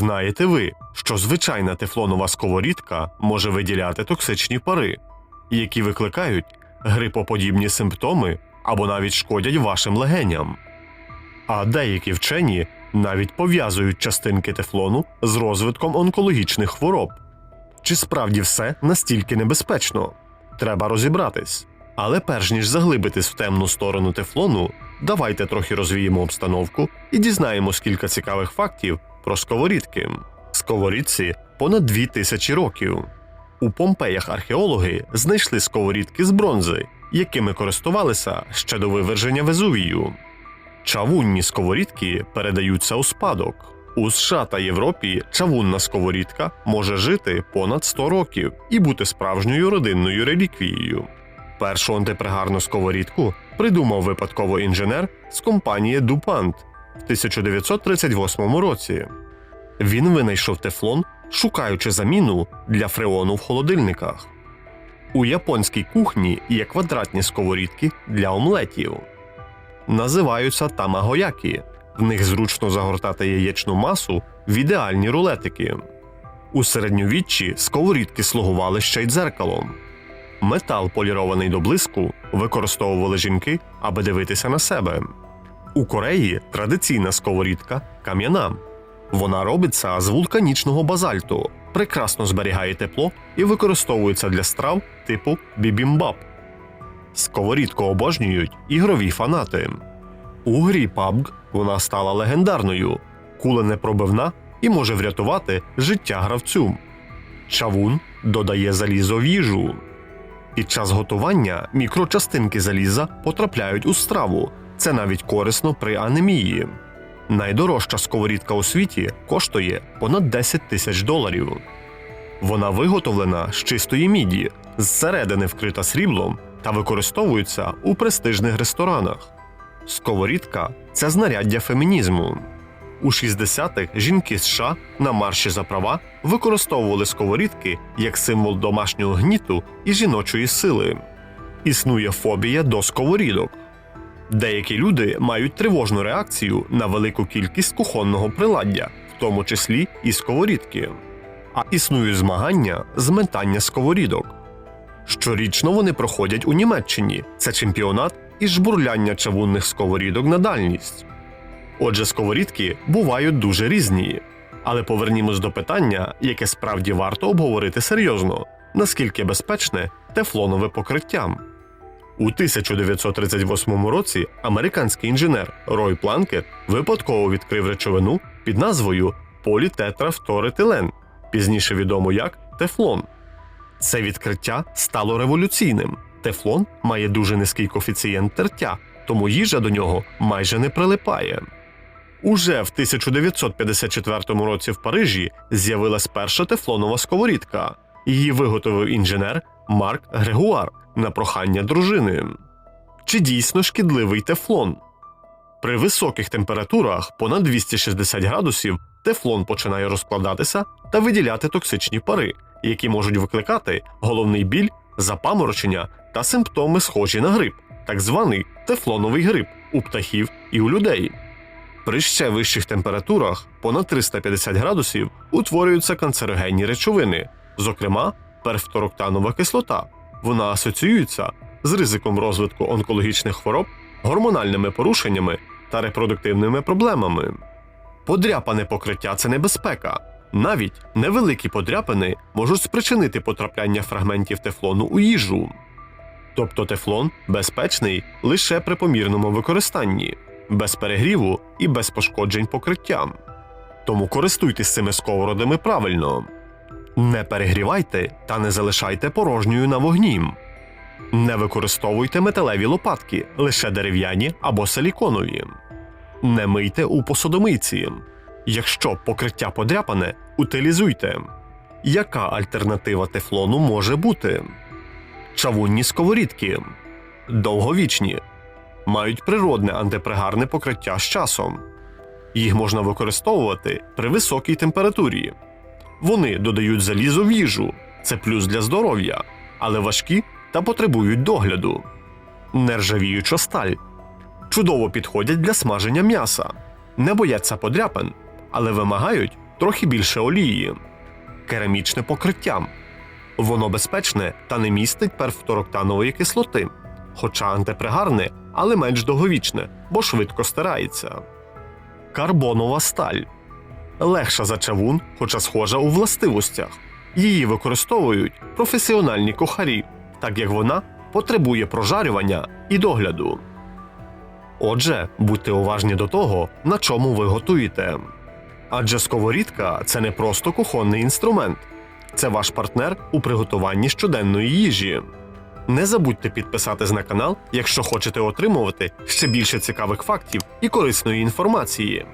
Знаєте ви, що звичайна тефлонова сковорідка може виділяти токсичні пари, які викликають грипоподібні симптоми або навіть шкодять вашим легеням. А деякі вчені навіть пов'язують частинки тефлону з розвитком онкологічних хвороб. Чи справді все настільки небезпечно? Треба розібратись. Але перш ніж заглибитись в темну сторону тефлону, давайте трохи розвіємо обстановку і дізнаємось кілька цікавих фактів про сковорідки. Сковорідці понад дві тисячі років. У Помпеях археологи знайшли сковорідки з бронзи, якими користувалися ще до виверження Везувію. Чавунні сковорідки передаються у спадок. У США та Європі чавунна сковорідка може жити понад 100 років і бути справжньою родинною реліквією. Першу антипригарну сковорідку придумав випадково інженер з компанії DuPont в 1938 році. Він винайшов тефлон, шукаючи заміну для фреону в холодильниках. У японській кухні є квадратні сковорідки для омлетів. Називаються тамагоякі. В них зручно загортати яєчну масу в ідеальні рулетики. У середньовіччі сковорідки слугували ще й дзеркалом. Метал, полірований до блиску, використовували жінки, аби дивитися на себе. У Кореї традиційна сковорідка кам'яна. Вона робиться з вулканічного базальту, прекрасно зберігає тепло і використовується для страв типу бібімбап. Сковорідку обожнюють ігрові фанати. У грі PUBG вона стала легендарною, кула непробивна і може врятувати життя гравцю. Чавун додає залізо в їжу. Під час готування мікрочастинки заліза потрапляють у страву. Це навіть корисно при анемії. Найдорожча сковорідка у світі коштує понад 10 тисяч доларів. Вона виготовлена з чистої міді, зсередини вкрита сріблом та використовується у престижних ресторанах. Сковорідка це знаряддя фемінізму. У 60-х жінки США на марші за права використовували сковорідки як символ домашнього гніту і жіночої сили. Існує фобія до сковорідок. Деякі люди мають тривожну реакцію на велику кількість кухонного приладдя, в тому числі і сковорідки. А існують змагання з метання сковорідок. Щорічно вони проходять у Німеччині. Це чемпіонат із жбурляння чавунних сковорідок на дальність. Отже, сковорідки бувають дуже різні. Але повернімось до питання, яке справді варто обговорити серйозно: наскільки безпечне тефлонове покриття. У 1938 році американський інженер Рой Планкет випадково відкрив речовину під назвою політетрафторетилен, пізніше відомо як тефлон. Це відкриття стало революційним. Тефлон має дуже низький коефіцієнт тертя, тому їжа до нього майже не прилипає. Уже в 1954 році в Парижі з'явилась перша тефлонова сковорідка. Її виготовив інженер Марк Грегуар на прохання дружини. Чи дійсно шкідливий тефлон? При високих температурах понад 260 градусів тефлон починає розкладатися та виділяти токсичні пари, які можуть викликати головний біль, запаморочення та симптоми, схожі на грип, так званий тефлоновий грип у птахів і у людей. При ще вищих температурах понад 350 градусів утворюються канцерогенні речовини, зокрема перфтороктанова кислота. Вона асоціюється з ризиком розвитку онкологічних хвороб, гормональними порушеннями та репродуктивними проблемами. Подряпане покриття це небезпека. Навіть невеликі подряпини можуть спричинити потрапляння фрагментів тефлону у їжу. Тобто тефлон безпечний лише при помірному використанні, без перегріву і без пошкоджень покриттям. Тому користуйтесь цими сковородами правильно. Не перегрівайте та не залишайте порожньою на вогні. Не використовуйте металеві лопатки, лише дерев'яні або силіконові. Не мийте у посудомийці. Якщо покриття подряпане, утилізуйте. Яка альтернатива тефлону може бути? Чавунні сковорідки довговічні, мають природне антипригарне покриття з часом. Їх можна використовувати при високій температурі. Вони додають залізо в їжу, це плюс для здоров'я, але важкі та потребують догляду. Нержавіюча сталь чудово підходять для смаження м'яса, не бояться подряпин, але вимагають трохи більше олії, керамічне покриття. Воно безпечне та не містить перфтороктанової кислоти, хоча антипригарне, але менш довговічне, бо швидко стирається. Карбонова сталь легша за чавун, хоча схожа у властивостях. Її використовують професіональні кухарі, так як вона потребує прожарювання і догляду. Отже, будьте уважні до того, на чому ви готуєте. Адже сковорідка це не просто кухонний інструмент, це ваш партнер у приготуванні щоденної їжі. Не забудьте підписатись на канал, якщо хочете отримувати ще більше цікавих фактів і корисної інформації.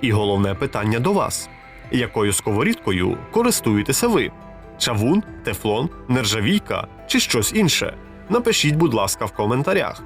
І головне питання до вас: якою сковорідкою користуєтеся ви? Чавун, тефлон, нержавійка чи щось інше? Напишіть, будь ласка, в коментарях.